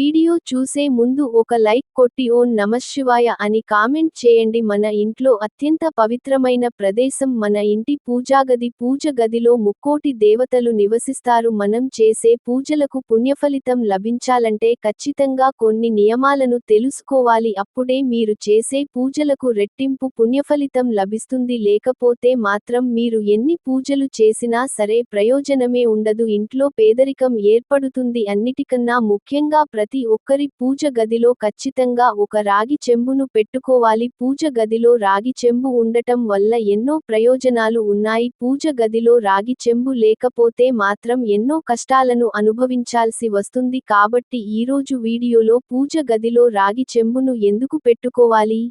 Video video చూసే ముందు ఒక లైక్ కొట్టి ఓం నమశివాయ అని కామెంట్ చేయండి. మన ఇంట్లో అత్యంత పవిత్రమైన ప్రదేశం మన ఇంటి పూజాగది. పూజ గదిలో ముక్కోటి దేవతలు నివసిస్తారు. మనం చేసే పూజలకు పుణ్యఫలితం లభించాలంటే ఖచ్చితంగా కొన్ని నియమాలను తెలుసుకోవాలి. అప్పుడే మీరు చేసే పూజలకు రెట్టింపు పుణ్యఫలితం లభిస్తుంది. లేకపోతే మాత్రం మీరు ఎన్ని పూజలు చేసినా సరే ప్రయోజనమే ఉండదు. ఇంట్లో పేదరికం ఏర్పడుతుంది. అన్నిటికన్నా ముఖ్యంగా ప్రతి ఒక్కరి పూజ గదిలో ఖచ్చితంగా ఒక రాగి చెంబును పెట్టుకోవాలి. పూజ గదిలో రాగి చెంబు ఉండటం వల్ల ఎన్నో ప్రయోజనాలు ఉన్నాయి. పూజ గదిలో రాగి చెంబు లేకపోతే మాత్రం ఎన్నో కష్టాలను అనుభవించాల్సి వస్తుంది. కాబట్టి ఈరోజు వీడియోలో పూజ గదిలో రాగి చెంబును ఎందుకు పెట్టుకోవాలి?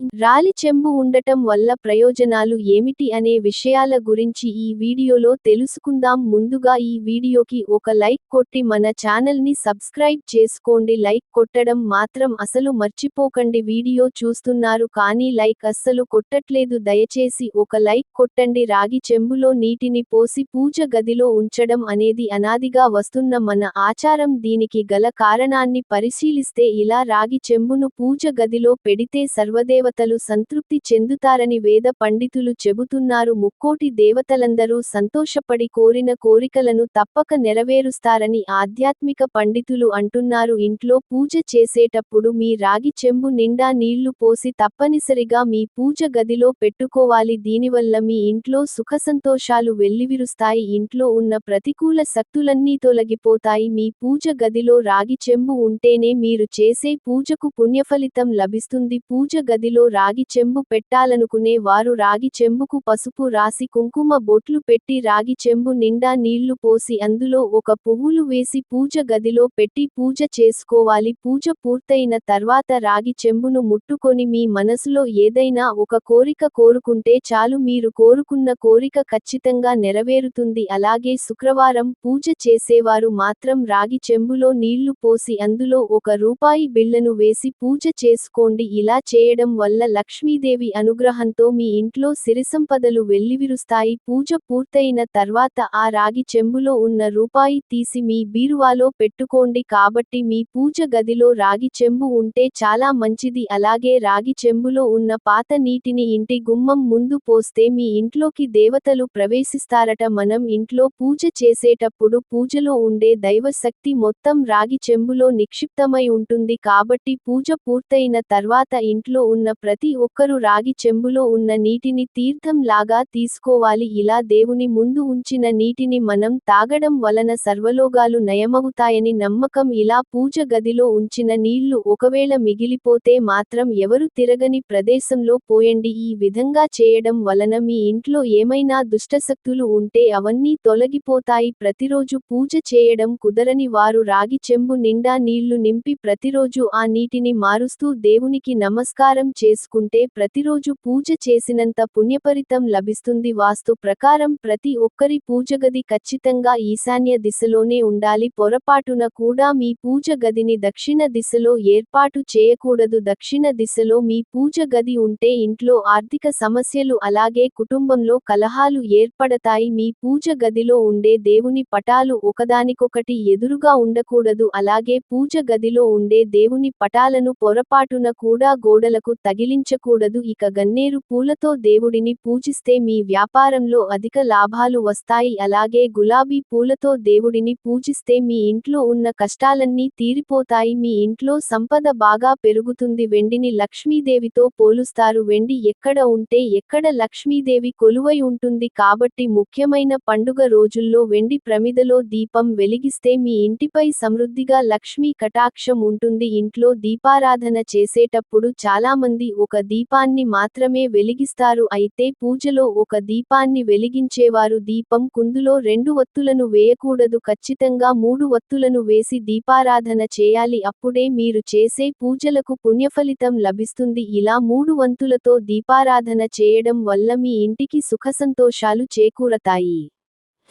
రాలి చెంబు ఉండటం వల్ల ప్రయోజనాలు ఏమిటి అనే విషయాల గురించి ఈ వీడియోలో తెలుసుకుందాం. ముందుగా ఈ వీడియోకి ఒక లైక్ కొట్టి మన ఛానల్ని సబ్స్క్రైబ్ చేసుకోండి. లైక్ కొట్టడం మాత్రం అసలు మర్చిపోకండి. వీడియో చూస్తున్నారు కానీ లైక్ అస్సలు కొట్టట్లేదు. దయచేసి ఒక లైక్ కొట్టండి. రాగి చెంబులో నీటిని పోసి పూజ గదిలో ఉంచడం అనేది అనాదిగా వస్తున్న మన ఆచారం. దీనికి గల కారణాన్ని పరిశీలిస్తే ఇలా రాగి చెంబును పూజ గదిలో పెడితే సర్వదేవ దేవతలు సంతృప్తి చెందుతారని వేద పండితులు చెబుతున్నారు. ముక్కోటి దేవతలందరూ సంతోషపడి కోరిన కోరికలను తప్పక నెరవేరుస్తారని ఆధ్యాత్మిక పండితులు అంటున్నారు. ఇంట్లో పూజ చేసేటప్పుడు మీ రాగి చెంబు నిండా నీళ్ళు పోసి తప్పనిసరిగా మీ పూజ గదిలో పెట్టుకోవాలి. దీనివల్ల మీ ఇంట్లో సుఖసంతోషాలు వెల్లివిరుస్తాయి. ఇంట్లో ఉన్న ప్రతికూల శక్తులన్నీ తొలగిపోతాయి. మీ పూజ గదిలో రాగి చెంబు ఉంటేనే మీరు చేసే పూజకు పుణ్యఫలితం లభిస్తుంది. పూజ గదిలో రాగి చెంబు పెట్టాలనుకునే వారు రాగి చెంబుకు పసుపు రాసి కుంకుమ బొట్లు పెట్టి రాగి చెంబు నిండా నీళ్ళు పోసి అందులో ఒక పువ్వులు వేసి పూజ గదిలో పెట్టి పూజ చేసుకోవాలి. పూజ పూర్తయిన తర్వాత రాగి చెంబును ముట్టుకొని మీ మనసులో ఏదైనా ఒక కోరిక కోరుకుంటే చాలు. మీరు కోరుకున్న కోరిక ఖచ్చితంగా నెరవేరుతుంది. అలాగే శుక్రవారం పూజ చేసేవారు మాత్రం రాగి చెంబులో నీళ్ళు పోసి అందులో ఒక రూపాయి బిళ్ళను వేసి పూజ చేసుకోండి. ఇలా చేయడం వల్ల లక్ష్మీదేవి అనుగ్రహంతో మీ ఇంట్లో సిరిసంపదలు వెల్లివిరుస్తాయి. పూజ పూర్తయిన తర్వాత ఆ రాగి చెంబులో ఉన్న రూపాయి తీసి మీ బీరువాలో పెట్టుకోండి. కాబట్టి మీ పూజ గదిలో రాగి చెంబు ఉంటే చాలా మంచిది. అలాగే రాగి చెంబులో ఉన్న పాత నీటిని ఇంటి గుమ్మం ముందు పోస్తే మీ ఇంట్లోకి దేవతలు ప్రవేశిస్తారట. మనం ఇంట్లో పూజ చేసేటప్పుడు పూజలో ఉండే దైవశక్తి మొత్తం రాగి చెంబులో నిక్షిప్తమై ఉంటుంది. కాబట్టి పూజ పూర్తయిన తర్వాత ఇంట్లో ఉన్న ప్రతి ఒక్కరూ రాగి చెంబులో ఉన్న నీటిని తీర్థం లాగా తీసుకోవాలి. ఇలా దేవుని ముందు ఉంచిన నీటిని మనం తాగడం వలన సర్వలోగాలు నయమవుతాయని నమ్మకం ఇలా పూజ గదిలో ఉంచిన నీళ్ళు ఒకవేళ మిగిలిపోతే మాత్రం ఎవరు తిరగని ప్రదేశంలో పోయండి. ఈ విధంగా చేయడం వలన మీ ఇంట్లో ఏమైనా దుష్టశక్తులు ఉంటే అవన్నీ తొలగిపోతాయి. ప్రతిరోజు పూజ చేయడం కుదరని వారు రాగి చెంబు నిండా నీళ్ళు నింపి ప్రతిరోజు ఆ నీటిని మారుస్తూ దేవునికి నమస్కారం చేసుకుంటే ప్రతిరోజు పూజ చేసినంత పుణ్యపరితం లభిస్తుంది. వాస్తు ప్రకారం ప్రతి ఒక్కరి పూజగది ఖచ్చితంగా ఈశాన్య దిశలోనే ఉండాలి. పొరపాటున కూడా మీ పూజ గదిని దక్షిణ దిశలో ఏర్పాటు చేయకూడదు. దక్షిణ దిశలో మీ పూజ గది ఉంటే ఇంట్లో ఆర్థిక సమస్యలు అలాగే కుటుంబంలో కలహాలు ఏర్పడతాయి. మీ పూజ గదిలో ఉండే దేవుని పటాలు ఒకదానికొకటి ఎదురుగా ఉండకూడదు. అలాగే పూజ గదిలో ఉండే దేవుని పటాలను పొరపాటున కూడా గోడలకు తగిలించకూడదు. ఇక గన్నేరు పూలతో దేవుడిని పూజిస్తే మీ వ్యాపారంలో అధిక లాభాలు వస్తాయి. అలాగే గులాబీ పూలతో దేవుడిని పూజిస్తే మీ ఇంట్లో ఉన్న కష్టాలన్నీ తీరిపోతాయి. మీ ఇంట్లో సంపద బాగా పెరుగుతుంది. వెండిని లక్ష్మీదేవితో పోలుస్తారు. వెండి ఎక్కడ ఉంటే ఎక్కడ లక్ష్మీదేవి కొలువై ఉంటుంది. కాబట్టి ముఖ్యమైన పండుగ రోజుల్లో వెండి ప్రమిదలో దీపం వెలిగిస్తే మీ ఇంటిపై సమృద్ధిగా లక్ష్మీ కటాక్షం ఉంటుంది. ఇంట్లో దీపారాధన చేసేటప్పుడు చాలామంది ఒక దీపాన్ని మాత్రమే వెలిగిస్తారు. అయితే పూజలో ఒక దీపాన్ని వెలిగించేవారు దీపం కుందులో రెండు వత్తులను వేయకూడదు. ఖచ్చితంగా మూడు వత్తులను వేసి దీపారాధన చేయాలి. అప్పుడే మీరు చేసే పూజలకు పుణ్యఫలితం లభిస్తుంది. ఇలా మూడు వంతులతో దీపారాధన చేయడం వల్ల మీ ఇంటికి సుఖసంతోషాలు చేకూరతాయి.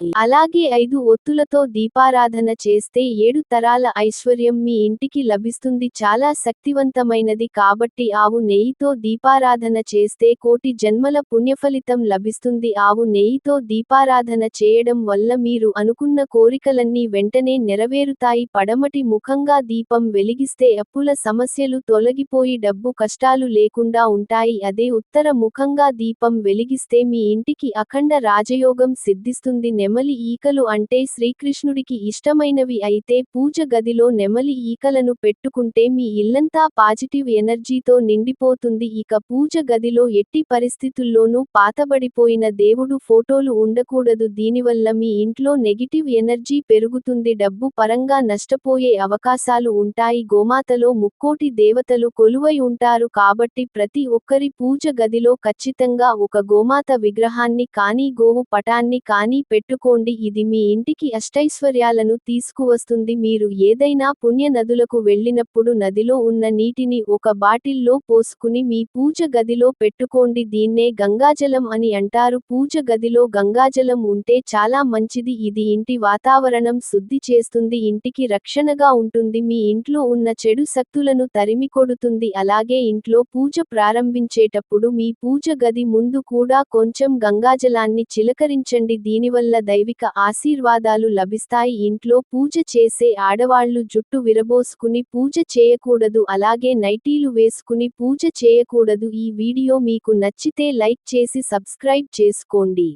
అలాగే ఐదు ఒత్తులతో దీపారాధన చేస్తే ఏడు తరాల ఐశ్వర్యం మీ ఇంటికి లభిస్తుంది. చాలా శక్తివంతమైనది కాబట్టి ఆవు నెయ్యితో దీపారాధన చేస్తే కోటి జన్మల పుణ్యఫలితం లభిస్తుంది. ఆవు నెయ్యితో దీపారాధన చేయడం వల్ల మీరు అనుకున్న కోరికలన్నీ వెంటనే నెరవేరుతాయి. పడమటి ముఖంగా దీపం వెలిగిస్తే అప్పుల సమస్యలు తొలగిపోయి డబ్బు కష్టాలు లేకుండా ఉంటాయి. అదే ఉత్తర ముఖంగా దీపం వెలిగిస్తే మీ ఇంటికి అఖండ రాజయోగం సిద్ధిస్తుంది. నెమలి ఈకలు అంటే శ్రీకృష్ణుడికి ఇష్టమైనవి అయితే పూజ గదిలో నెమలి ఈకలను పెట్టుకుంటే మీ ఇల్లంతా పాజిటివ్ ఎనర్జీతో నిండిపోతుంది. ఇక పూజ గదిలో ఎట్టి పరిస్థితుల్లోనూ పాతబడిపోయిన దేవుడు ఫోటోలు ఉండకూడదు. దీనివల్ల మీ ఇంట్లో నెగిటివ్ ఎనర్జీ పెరుగుతుంది. డబ్బు పరంగా నష్టపోయే అవకాశాలు ఉంటాయి. గోమాతలో ముక్కోటి దేవతలు కొలువై ఉంటారు కాబట్టి ప్రతి ఒక్కరి పూజ గదిలో ఖచ్చితంగా ఒక గోమాత విగ్రహాన్ని కానీ గోవు పటాన్ని కానీ పెట్టు పెట్టుకోండి ఇది మీ ఇంటికి అష్టైశ్వర్యాలను తీసుకువస్తుంది. మీరు ఏదైనా పుణ్య నదులకు వెళ్ళినప్పుడు నదిలో ఉన్న నీటిని ఒక బాటిల్లో పోసుకుని మీ పూజ గదిలో పెట్టుకోండి. దీన్నే గంగాజలం అని అంటారు. పూజ గదిలో గంగాజలం ఉంటే చాలా మంచిది. ఇది ఇంటి వాతావరణం శుద్ధి చేస్తుంది ఇంటికి రక్షణగా ఉంటుంది. మీ ఇంట్లో ఉన్న చెడు శక్తులను తరిమికొడుతుంది అలాగే ఇంట్లో పూజ ప్రారంభించేటప్పుడు మీ పూజ గది ముందు కూడా కొంచెం గంగాజలాన్ని చిలకరించండి. దీనివల్ల దైవిక ఆశీర్వాదాలు లభిస్తాయి. ఇంట్లో పూజ చేసే ఆడవాళ్ళు జుట్టు విరబోసుకుని పూజ చేయకూడదు. అలాగే నైటీలు వేసుకుని పూజ చేయకూడదు. ఈ వీడియో మీకు నచ్చితే లైక్ చేసి సబ్స్క్రైబ్ చేసుకోండి.